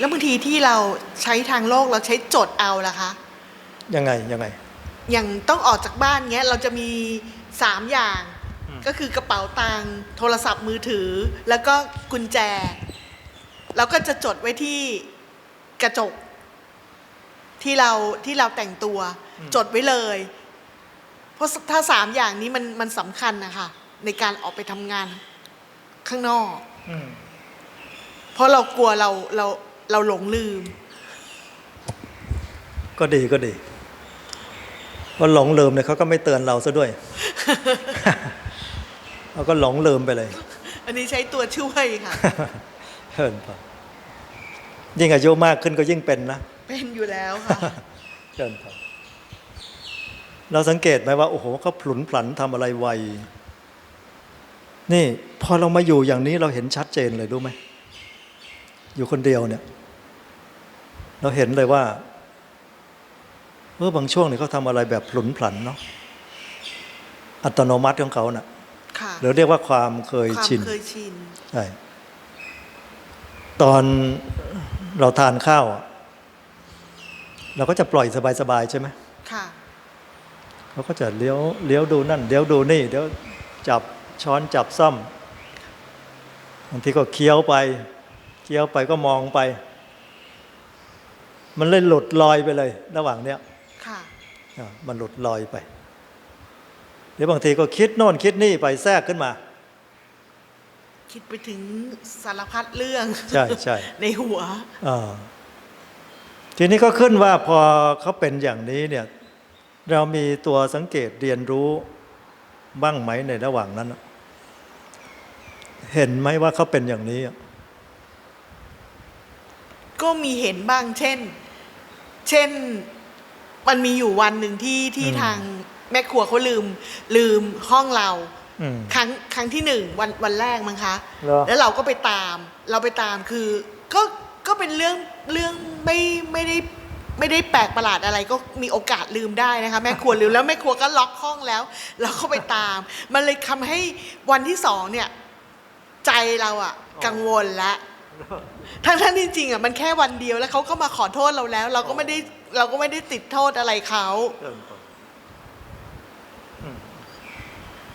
แล้วบางทีที่เราใช้ทางโลกเราใช้จดเอาล่ะคะ ยังไงยังไง อย่างต้องออกจากบ้านเงี้ยเราจะมีสามอย่างอืมก็คือกระเป๋าตังค์โทรศัพท์มือถือ แล้วก็กุญแจ เราก็จะจดไว้ที่กระจก ที่เราที่เราแต่งตัว จดไว้เลย เพราะถ้าสามอย่างนี้มันมันสำคัญนะคะในการออกไปทำงานข้างนอกอืมเพราะเรากลัวเราเรา เราหลงลืม ก็ดีก็ดีเพราะหลงลืมเนี่ยเขาก็ไม่เตือนเราซะด้วยเราก็หลงลืมไปเลย อันนี้ใช้ตัวช่วยค่ะเฮินพอยิ่งอายุมากขึ้นก็ยิ่งเป็นนะ เป็นอยู่แล้วค่ะเชิญครับเราสังเกตไหมว่าโอ้โหเขาผลุนผลันทำอะไรไว นี่พอเรามาอยู่อย่างนี้เราเห็นชัดเจนเลยรู้ไหม อยู่คนเดียวเนี่ย เราเห็นเลยว่าเออบางช่วงเนี่ยเขาทำอะไรแบบผลุนผลันเนาะอัตโนมัติของเขาน่ะค่ะหรือเรียกว่าความเคยความชินเคยชิน ใช่ตอนเราทานข้าวอะเราก็จะปล่อยสบายๆใช่ไหมค่ะ เขาก็จะเลี้ยวเลี้ยวดูนั่นเลี้ยวดูนี่เดี๋ยวจับช้อนจับซ่อมบางทีก็เคี้ยวไป เคี้ยวไปก็มองไป มันเลยหลุดลอยไปเลย ระหว่างเนี้ยค่ะอะมันหลุดลอยไปหรือบางทีก็คิดโน่นคิดนี่ไปแทรกขึ้นมา คิดไปถึงสารพัดเรื่อง ใช่ใช่ในหัวอ่าทีนี้ก็ขึ้นว่าพอเขาเป็นอย่างนี้เนี่ย เรามีตัวสังเกตเรียนรู้บ้างไหมในระหว่างนั้นน่ะเห็นไหมว่าเขาเป็นอย่างนี้อะก็มีเห็นบ้างเช่น เช่นมันมีอยู่วันหนึ่งที่ที่ทางแม่ครัวเขาลืม ลืมห้องเราอืมครั้งครั้งที่หนึ่งวันวันแรกมั้งคะเหรอแล้วเราก็ไปตาม เราไปตามคือ ก็ก็เป็นเรื่องเรื่องไม่ไม่ได้ไม่ได้แปลกประหลาดอะไรก็มีโอกาสลืมได้นะคะ แม่ครัวลืมแล้วแม่ครัวก็ล็อกห้องแล้ว เราก็ไปตาม มันเลยทำให้วันที่สองเนี่ย ใจเราอะกังวลแล้ว ทั้งทั้งที่จริงอะมันแค่วันเดียวแล้วเขาก็มาขอโทษเราแล้ว เราก็ไม่ได้เราก็ไม่ได้ติดโทษอะไรเขา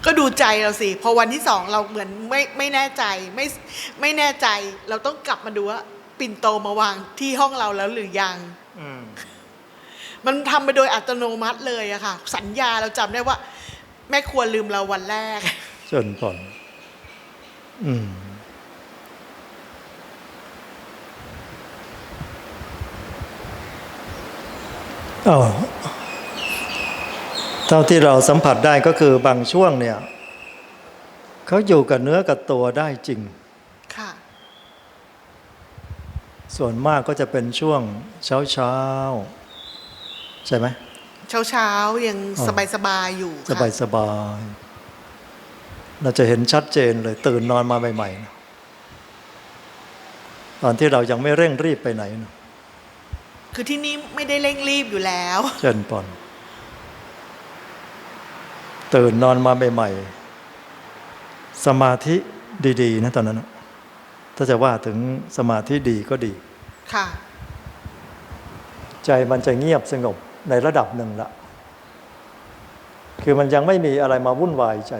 ก็ดูใจเราสิพอวันที่สองเราเหมือนไม่ไม่แน่ใจไม่ไม่แน่ใจ เราต้องกลับมาดูว่าปิ่นโตมาวางที่ห้องเราแล้วหรือยังอืมมันทำไปโดยอัตโนมัติเลยอะค่ะ สัญญาเราจำได้ว่า แม่ครัวลืมเราวันแรกจนผลอืม เท่าที่เราสัมผัสได้ก็คือบางช่วงเนี่ยเขาอยู่กับเนื้อกับตัวได้จริง ค่ะ ส่วนมากก็จะเป็นช่วงเช้าเช้าๆใช่ไหมเช้าเช้าๆยังอ๋อสบายสบายๆอยู่สค่ะบายสบายเราจะเห็นชัดเจนเลยตื่นนอนมาใหม่ๆนะตอนที่เรายังไม่เร่งรีบไปไหนนะ คือที่นี่ไม่ได้เร่งรีบอยู่แล้วเชิญปอน ตื่นนอนมาใหม่ๆสมาธิดีๆนะตอนนั้นนะถ้าจะว่าถึงสมาธิดีก็ดี ค่ะ ใจมันจะเงียบสงบในระดับหนึ่งละ คือมันยังไม่มีอะไรมาวุ่นวายใจ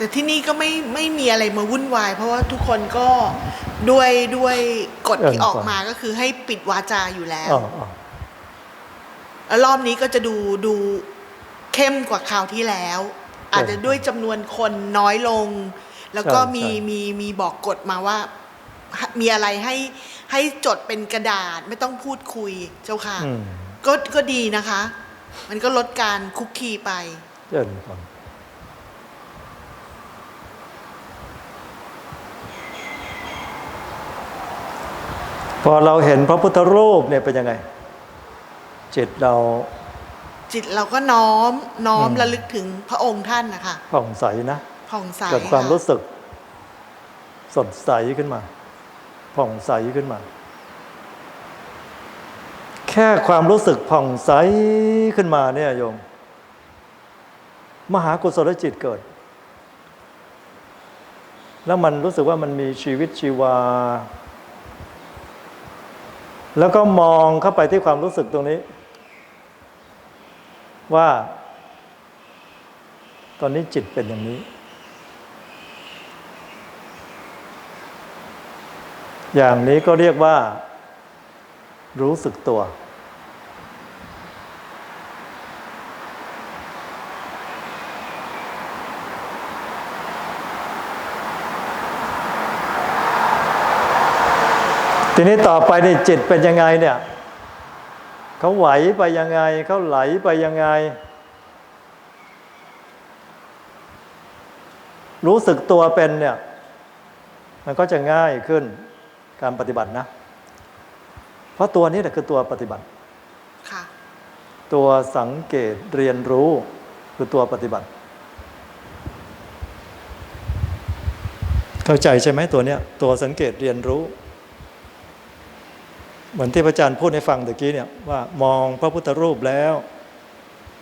แต่ที่นี่ก็ไม่ไม่มีอะไรมาวุ่นวาย เพราะว่าทุกคนก็ด้วยด้วยกฎที่เออออกมาก็คือให้ปิดวาจาอยู่แล้วอ๋ออ๋อแล้วรอบนี้ก็จะดูดูเข้มกว่าคราวที่แล้ว อาจจะด้วยจำนวนคนน้อยลง แล้วก็มีมีมีบอกกฎมาว่า มีอะไรให้ให้จดเป็นกระดาษไม่ต้องพูดคุยเจ้าค่ะอืมก็ก็ดีนะคะ มันก็ลดการคุกคีไปเชิญปอ พอเราเห็นพระพุทธรูปเนี่ยเป็นยังไง จิตเราจิตเราก็น้อมน้อมอืมระลึกถึงพระองค์ท่านนะคะผ่องใสนะผ่องใสเกิดความะรู้สึก สดใสขึ้นมาผ่องใสขึ้นมา แค่ความรู้สึกผ่องใสขึ้นมาเนี่ยโยม มหากุศลจิตเกิด แล้วมันรู้สึกว่ามันมีชีวิตชีวา แล้วก็มองเข้าไปที่ความรู้สึกตรงนี้ ว่า ตอนนี้จิตเป็นอย่างนี้ อย่างนี้ก็เรียกว่า รู้สึกตัว ทีนี้ต่อไปนี่จิตเป็นยังไงเนี่ยเขาไหวไปยังไงเขาไหลไปยังไง รู้สึกตัวเป็นเนี่ย มันก็จะง่ายขึ้นการปฏิบัตินะ เพราะตัวนี้แหละคือตัวปฏิบัติค่ะตัวสังเกตเรียนรู้คือตัวปฏิบัติ เข้าใจใช่ไหมตัวเนี้ยตัวสังเกตเรียนรู้ เหมือนที่พระอาจารย์พูดให้ฟังตะกี้เนี่ยว่ามองพระพุทธรูปแล้ว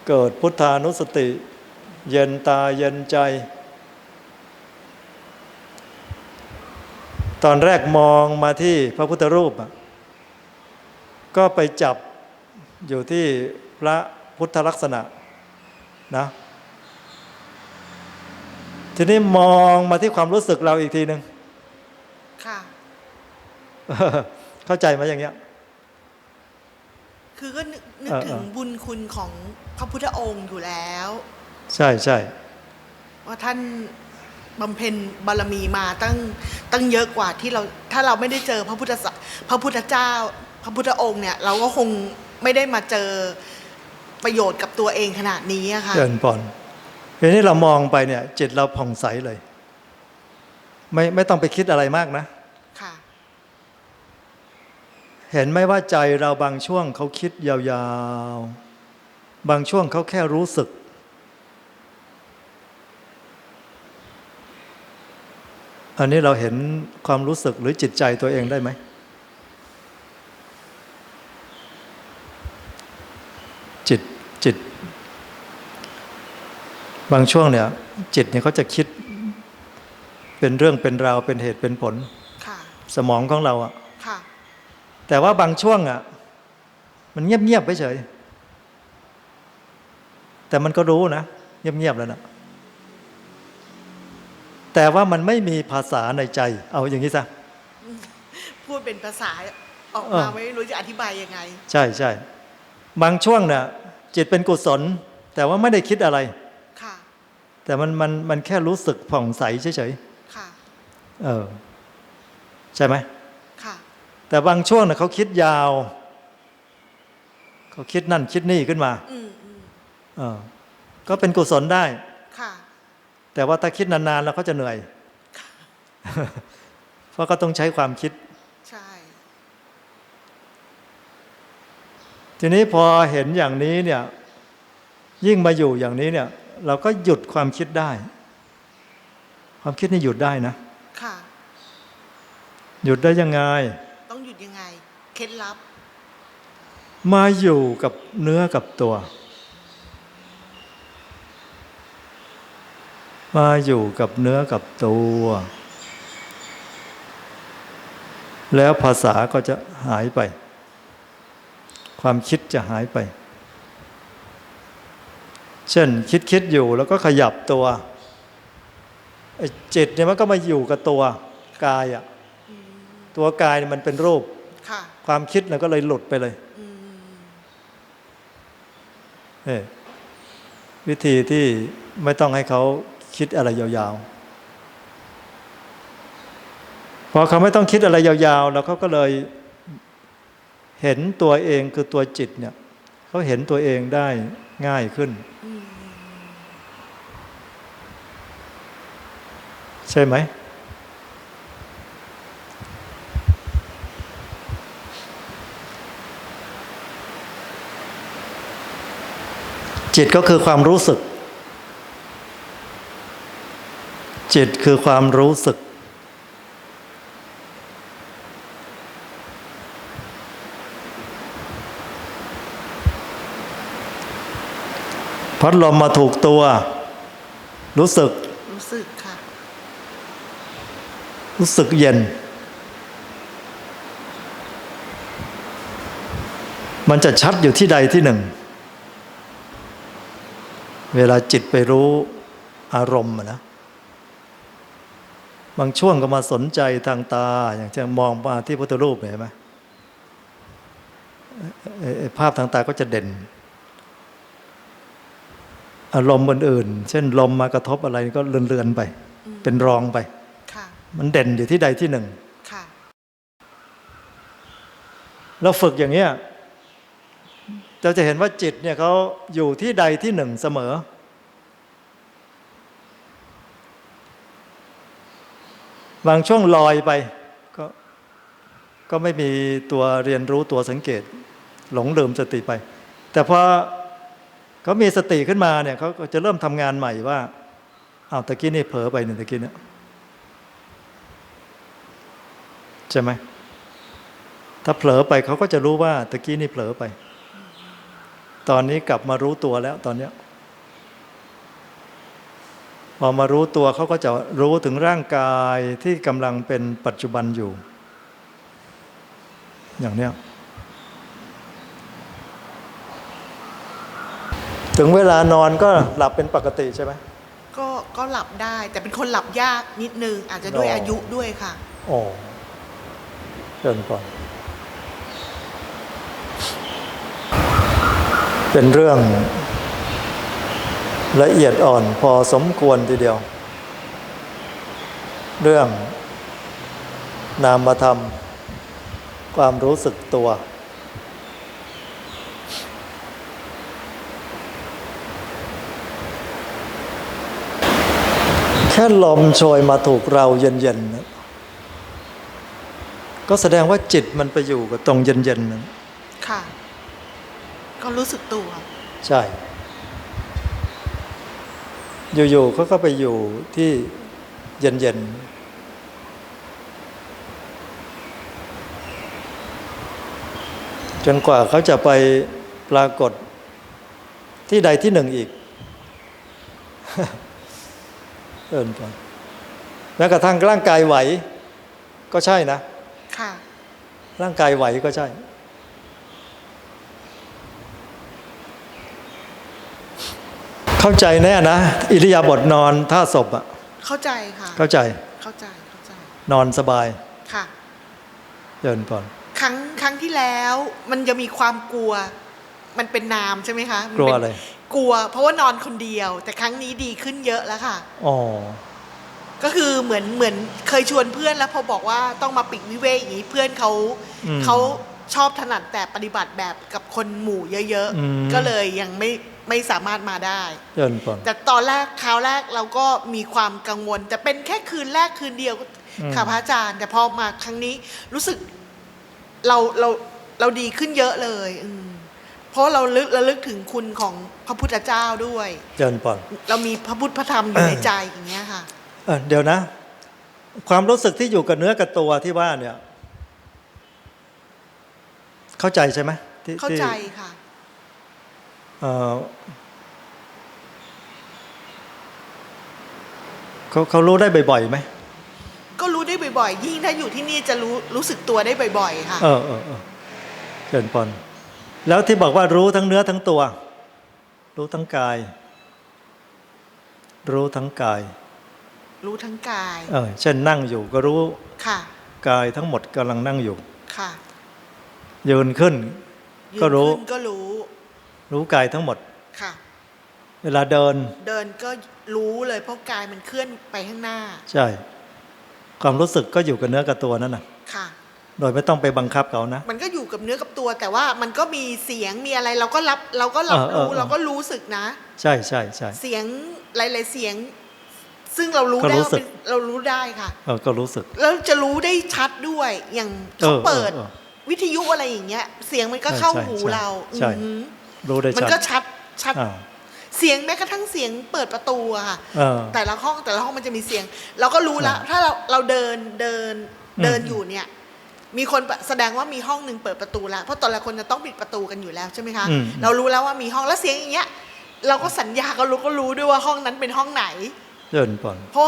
เกิดพุทธานุสติ เย็นตาเย็นใจ ตอนแรกมองมาที่พระพุทธรูปอะก็ไปจับอยู่ที่พระพุทธลักษณะนะทีนี้มองมาที่ความรู้สึกเราอีกทีหนึ่งค่ะ เข้าใจไหมอย่างเงี้ย คือก็นึกนึกเออถึงเออบุญคุณของพระพุทธองค์อยู่แล้ว ใช่ใช่ว่าท่านบำเพ็ญบารมีมาตั้งตั้งเยอะกว่าที่เราถ้าเราไม่ได้เจอพระพุทธศาพระพุทธเจ้า พระพุทธองค์เนี่ย เราก็คงไม่ได้มาเจอประโยชน์กับตัวเองขนาดนี้อะค่ะเดินปอนทีนี้เรามองไปเนี่ยจิตเราผ่องใสเลย ไม่ไม่ต้องไปคิดอะไรมากนะค่ะ เห็นไหมว่าใจเราบางช่วงเขาคิดยาวๆ บางช่วงเขาแค่รู้สึก อันนี้เราเห็นความรู้สึกหรือจิตใจตัวเองได้ไหม จิตจิต บางช่วงเนี่ย จิตเนี่ยเขาจะคิด เป็นเรื่องเป็นราวเป็นเหตุเป็นผลค่ะสมองของเราอะค่ะ แต่ว่าบางช่วงอะ มันเงียบๆไปเฉย แต่มันก็รู้นะ เงียบๆแล้วนะแต่ว่ามันไม่มีภาษาในใจ เอาอย่างนี้ซะพูดเป็นภาษาออกเอมาอไม่รู้จะอธิบายยังไง ใช่ใช่บางช่วงเนี่ยจิตเป็นกุศล แต่ว่าไม่ได้คิดอะไร ค่ะ แต่มันมันมันแค่รู้สึกผ่องใสเฉยค่ะๆเออ ใช่ไหมค่ะ แต่บางช่วงเนี่ยเขาคิดยาว เขาคิดนั่นคิดนี่ขึ้นมาอืมอืมเออก็เป็นกุศลได้ค่ะแต่ว่าถ้าคิดนานๆแล้วเขาจะเหนื่อย เพราะก็ต้องใช้ความคิดใช่ทีนี้พอเห็นอย่างนี้เนี่ย ยิ่งมาอยู่อย่างนี้เนี่ย เราก็หยุดความคิดได้ ความคิดนี่หยุดได้นะ ค่ะ หยุดได้ยังไง เคล็ดลับ มาอยู่กับเนื้อกับตัว มาอยู่กับเนื้อกับตัว แล้วภาษาก็จะหายไป ความคิดจะหายไป เช่นคิดคิดอยู่แล้วก็ขยับตัวจิตเนี่ยมันก็มาอยู่กับตัวกายอะตัวกายเนี่ยมันเป็นรูป ค่ะความคิดเนี่ยก็เลยหลุดไปเลยอืมเออวิธีที่ไม่ต้องให้เขาคิดอะไรยาวๆ พอเขาไม่ต้องคิดอะไรยาวๆ แล้วเขาก็เลยเห็นตัวเองคือตัวจิตเนี่ยเขาเห็นตัวเองได้ง่ายขึ้นอืมใช่ไหม จิตก็คือความรู้สึก จิตคือความรู้สึก พัดลมมาถูกตัว รู้สึก รู้สึกค่ะ รู้สึกเย็น มันจะชัดอยู่ที่ใดที่หนึ่ง เวลาจิตไปรู้อารมณ์อะนะบางช่วงก็มาสนใจทางตา อย่างเช่นมองมาที่พุทธรูปเห็นไหมเอ่อเอ่อภาพทางตาก็จะเด่น อารมณ์อื่นๆ เช่นลมมากระทบอะไรก็เลือนๆไป เป็นรองไปค่ะมันเด่นอยู่ที่ใดที่หนึ่งค่ะเราฝึกอย่างเนี้ย เราจะเห็นว่าจิตเนี่ยเขาอยู่ที่ใดที่หนึ่งเสมอ บางช่วงลอยไปก็ก็ไม่มีตัวเรียนรู้ตัวสังเกต หลงลืมสติไป แต่พอเขามีสติขึ้นมาเนี่ยเขาก็จะเริ่มทำงานใหม่ว่าอ้าวตะกี้นี่เผลอไปเนี่ยตะกี้เนี่ยใช่ไหมถ้าเผลอไปเขาก็จะรู้ว่าตะกี้นี่เผลอไป ตอนนี้กลับมารู้ตัวแล้วตอนเนี้ยพอมารู้ตัวเขาก็จะรู้ถึงร่างกายที่กำลังเป็นปัจจุบันอยู่ อย่างเนี้ยถึงเวลานอนก็หลับเป็นปกติใช่ไหมก็ก็หลับได้ แต่เป็นคนหลับยากนิดนึง อาจจะด้วยอ๋อออายุด้วยค่ะ โอ้เดินก่อน เป็นเรื่องละเอียดอ่อนพอสมควรทีเดียว เรื่องนามธรรม ความรู้สึกตัว แค่ลมโชยมาถูกเราเย็นๆนะก็แสดงว่าจิตมันไปอยู่กับตรงเย็นๆนั้น ก็รู้สึกตัว ใช่ อยู่ๆเขาก็ไปอยู่ที่เย็นๆ จนกว่าเขาจะไปปรากฏที่ใดที่หนึ่งอีกเอินก่อนแม้กระทั่งร่างกายไหว ก็ใช่นะ ค่ะ ร่างกายไหวก็ใช่ เข้าใจแน่นะ อิริยาบถนอนท่าศพอะเข้าใจค่ะเข้าใจเข้าใจเข้าใจ นอนสบายค่ะเดินก่อนครั้งครั้งที่แล้วมันจะมีความกลัว มันเป็นนามใช่ไหมคะมันกลัวเป็นอะไรกลัว เพราะว่านอนคนเดียว แต่ครั้งนี้ดีขึ้นเยอะแล้วค่ะอ๋อก็คือเหมือนเหมือนเคยชวนเพื่อนแล้วพอบอกว่าต้องมาปิกวิเวกอย่างนี้เพื่อนเขาอืมเขาชอบถนัดแต่ปฏิบัติแบบกับคนหมู่เยอะอืมๆก็เลยยังไม่ ไม่สามารถมาได้เดินก่อนแต่ตอนแรกคราวแรกเราก็มีความกังวล แต่เป็นแค่คืนแรกคืนเดียวอืมค่ะพระอาจารย์ แต่พอมาครั้งนี้รู้สึกเราเราเราดีขึ้นเยอะเลยอืมเพราะเราลึกระลึกถึงคุณของพระพุทธเจ้าด้วยเดินก่อนเรามีพระพุทธพระธรรมอยู่ในใจอย่างเงี้ยค่ะเออเดี๋ยวนะ ความรู้สึกที่อยู่กับเนื้อกับตัวที่ว่าเนี่ย เข้าใจใช่ไหมที่เข้าที่ใจค่ะ เอ่อเขาเขารู้ได้บ่อยๆไหมก็รู้ได้บ่อยๆ ยิ่งถ้าอยู่ที่นี่จะรู้รู้สึกตัวได้บ่อยๆ ค่ะ เออเออเออเชิญปอนแล้วที่บอกว่ารู้ทั้งเนื้อทั้งตัว รู้ทั้งกาย รู้ทั้งกาย รู้ทั้งกาย เออเช่นนั่งอยู่ก็รู้ค่ะ กายทั้งหมดกำลังนั่งอยู่ ค่ะ ยืนขึ้นยืนก็รู้ขึ้นก็รู้ รู้กายทั้งหมด ค่ะ เวลาเดิน เดินก็รู้เลยเพราะกายมันเคลื่อนไปข้างหน้า ใช่ ความรู้สึกก็อยู่กับเนื้อกับตัวนั่นนะค่ะ โดยไม่ต้องไปบังคับเขานะ มันก็อยู่กับเนื้อกับตัว แต่ว่ามันก็มีเสียงมีอะไร เราก็รับเราก็รับเออเออรู้เออ เราก็รู้สึกนะ ใช่ใช่ใช่ เสียงหลายๆเสียง ซึ่งเรารู้ก็ได้รู้ว่าสึก เป็นเรารู้ได้ค่ะ เออก็รู้สึก แล้วจะรู้ได้ชัดด้วยอย่างเขาเออเปิด เออเออวิทยุอะไรอย่างเงี้ย เสียงมันก็เข้าใช่หูใช่เราใช่ อือหือ รู้ได้มันชัดก็ชัดชัด อ่า เสียงแม้กระทั่งเสียงเปิดประตูอะค่ะ เออ แต่ละห้องแต่ละห้องมันจะมีเสียง เราก็รู้แล้วอ่าถ้าเราเราเดินเดินเดินอืมอยู่เนี่ย มีคนปะแสดงว่ามีห้องหนึ่งเปิดประตูแล้วเพราะตอนละคนจะต้องปิดประตูกันอยู่แล้วใช่ไหมคะ อืม เรารู้แล้วว่ามีห้องแล้วเสียงอย่างเงี้ย เราก็สัญญาก็รู้ก็รู้ด้วยว่าห้องนั้นเป็นห้องไหน เดินก่อน เพราะ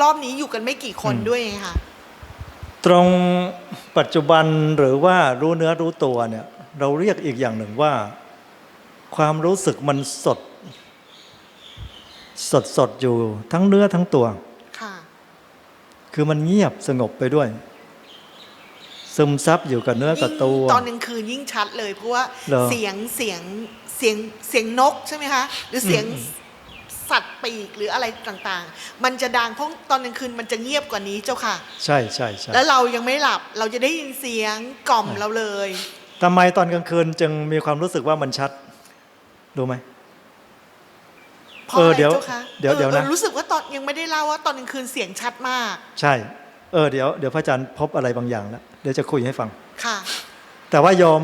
รอบนี้อยู่กันไม่กี่คนอืมด้วยไงค่ะ ตรงปัจจุบันหรือว่ารู้เนื้อรู้ตัวเนี่ย เราเรียกอีกอย่างหนึ่งว่า ความรู้สึกมันสด สดสดอยู่ทั้งเนื้อทั้งตัว ค่ะ คือมันเงียบสงบไปด้วย ซึมซับอยู่กับเนื้อกับตัวยิ่งตอนกลางคืนยิ่งชัดเลยเพราะว่าเหรอเสียงเสียงเสียงเสียงนกใช่ไหมคะ หรือเสียงสัตว์ปีกหรืออะไรต่างๆ มันจะดังเพราะตอนกลางคืนมันจะเงียบกว่านี้เจ้าค่ะ ใช่ใช่ใช่แล้วเรายังไม่หลับเราจะได้ยินเสียงกล่อมเราเลยทำไมตอนกลางคืนจึงมีความรู้สึกว่ามันชัด รู้ไหมเพราะเอออะไรเดี๋ยวเจ้าคะเดี๋ยวออเดี๋ยวนะ ออรู้สึกว่าตอนยังไม่ได้เล่าว่าตอนกลางคืนเสียงชัดมาก ใช่ เออเดี๋ยวเดี๋ยวพระอาจารย์พบอะไรบางอย่างแล้วเดี๋ยวจะคุยให้ฟัง ค่ะ แต่ว่ายอม